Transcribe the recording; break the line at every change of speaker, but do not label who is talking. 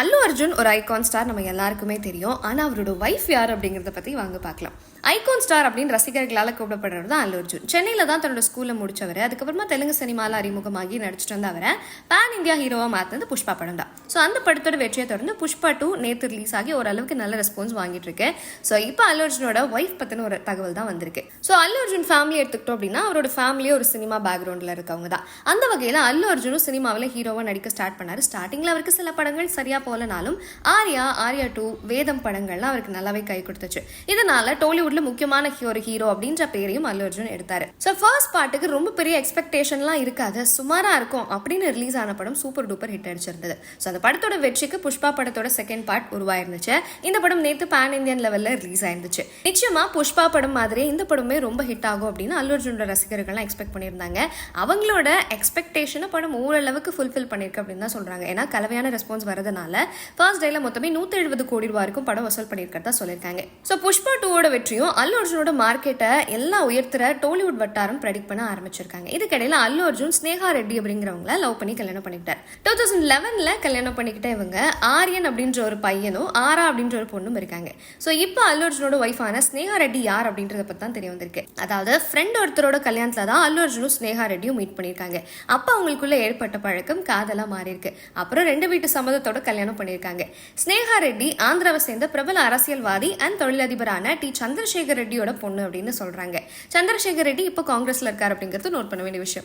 அல்லு அர்ஜுன் ஒரு icon star நம்ம எல்லாருக்குமே தெரியும். ஆனால் அவரோட ஒய்ஃப் யார் அப்படிங்கிறத பற்றி வாங்க பார்க்கலாம். ஐகான் ஸ்டார் அப்படின்னு ரசிகர்களால் கூப்பிடப்படுறது தான் அல்லு அர்ஜுன். சென்னையில் தான் தன்னோட ஸ்கூலில் முடிச்சவர். அதுக்கப்புறமா தெலுங்கு சினிமாவில் அறிமுகமாகி நடிச்சிட்டு வந்த அவரை பேன் இந்தியா ஹீரோவாக மாற்றினது புஷ்பா படம் தான். ஸோ அந்த படத்தோட வெற்றியை தொடர்ந்து புஷ்பா டூ நேற்று ரிலீஸ் ஆகி ஓரளவுக்கு நல்ல ரெஸ்பான்ஸ் வாங்கிட்டு இருக்கு. ஸோ இப்போ அல்லு அர்ஜுனோட ஒய்ஃப் பற்றின ஒரு தகவல் தான் வந்திருக்கு. ஸோ அல்லு அர்ஜுன் ஃபேமிலி எடுத்துக்கிட்டோம் அப்படின்னா அவரோட ஃபேமிலியே ஒரு சினிமா பேக்ரவுண்டில் இருக்கவங்க தான். அந்த வகையில் அல்லு அர்ஜுனும் சினிமாவில் ஹீரோவாக நடிக்க ஸ்டார்ட் பண்ணார். ஸ்டார்டிங்கில் அவருக்கு சில படங்கள் சரியாக போலனாலும் ஆர்யா ஆர்யா டூ வேதம் படங்கள்லாம் அவருக்கு நல்லாவே கை கொடுத்துச்சு. இதனால டோலிவுட்ல முக்கியமான ஒரு ஹீரோ அப்படின்ற பேரையும் அல்லு அர்ஜுன் எடுத்தாரு. ஸோ ஃபர்ஸ்ட் பாட்டுக்கு ரொம்ப பெரிய எக்ஸ்பெக்டேஷன்லாம் இருக்காது. சுமாரா இருக்கும் அப்படின்னு ரிலீஸ் ஆன படம் சூப்பர் டூப்பர் ஹிட் அடிச்சிருந்தது. ஸோ அந்த படத்தோட வெற்றிக்கு புஷ்பா படத்தோட செகண்ட் பார்ட் உருவாயிருந்துச்சு. இந்த படம் நேற்று பேன் இந்தியன் லெவல்ல ரிலீஸ் ஆயிருந்துச்சு. நிச்சயமா புஷ்பா படம் மாதிரி இந்த படமே ரொம்ப ஹிட் ஆகும் அப்படின்னு அல்லு அர்ஜுனோட ரசிகர்கள்லாம் எக்ஸ்பெக்ட் பண்ணியிருந்தாங்க. அவங்களோட எக்ஸ்பெக்டேஷனை படம் ஓரளவுக்கு ஃபுல்ஃபில் பண்ணியிருக்கு அப்படின்னு தான் சொல்றாங்க. ஏன்னா கலவையான ரெஸ்பான்ஸ் வரதுனால ஃபர்ஸ்ட் டேல மொத்தமே நூத்தி எழுபது கோடி ரூபா வரைக்கும் படம் வசூல் பண்ணியிருக்கிறதா சொல்லியிருக்காங்க. ஸோ புஷ்பா டூவோட வெற்றியும் அல்லு அர்ஜுனோட மார்க்கெட்டை எல்லாம் உயர்த்துற டோலிவுட் வட்டாரம் ப்ரெடிக்ட் பண்ண ஆரம்பிச்சிருக்காங்க. இதுக்கிடையில அல்லு அர்ஜுன் ஸ்னேகா ரெட்டி அப்படிங்கிறவங்கள லவ் பண்ணி கல்யாணம் பண்ணிக்கிட்டார். டூ தௌசண்ட் லெவனில் கல்யாணம் பண்ணிக்கிட்ட இவங்க ஆரியன் அப்படின்ற ஒரு பையனும் ஆரா அப்படின்ற ஒரு பொண்ணும் இருக்காங்க. ஸோ இப்போ அல்லு அர்ஜுனோட ஒய்ஃபான ஸ்னேகா ரெட்டி யார் அப்படின்றத பத்தி தான் தெரிய வந்திருக்கு. அதாவது ஃப்ரெண்ட் ஒருத்தரோட கல்யாணத்துல தான் அல்லு அர்ஜுனும் ஸ்னேகா ரெட்டியும் மீட் பண்ணியிருக்காங்க. அப்போ அவங்களுக்குள்ள ஏற்பட்ட பழக்கம் காதலாக மாறி இருக்கு அப்புறம் ரெண்டு வீட்டு சம்மதத்தோட கல்யாணம் பண்ணியிருக்காங்க. ஸ்னேகா ரெட்டி ஆந்திராவை சேர்ந்த பிரபல அரசியல்வாதி அண்ட் தொழிலதிபரான டி. சந்திரசேகர் ரெட்டியோட பொண்ணு அப்படின்னு சொல்றாங்க. சந்திரசேகர் ரெட்டி இப்போ காங்கிரஸ்ல இருக்கார் அப்படிங்கிறது நோட் பண்ண வேண்டிய விஷயம்.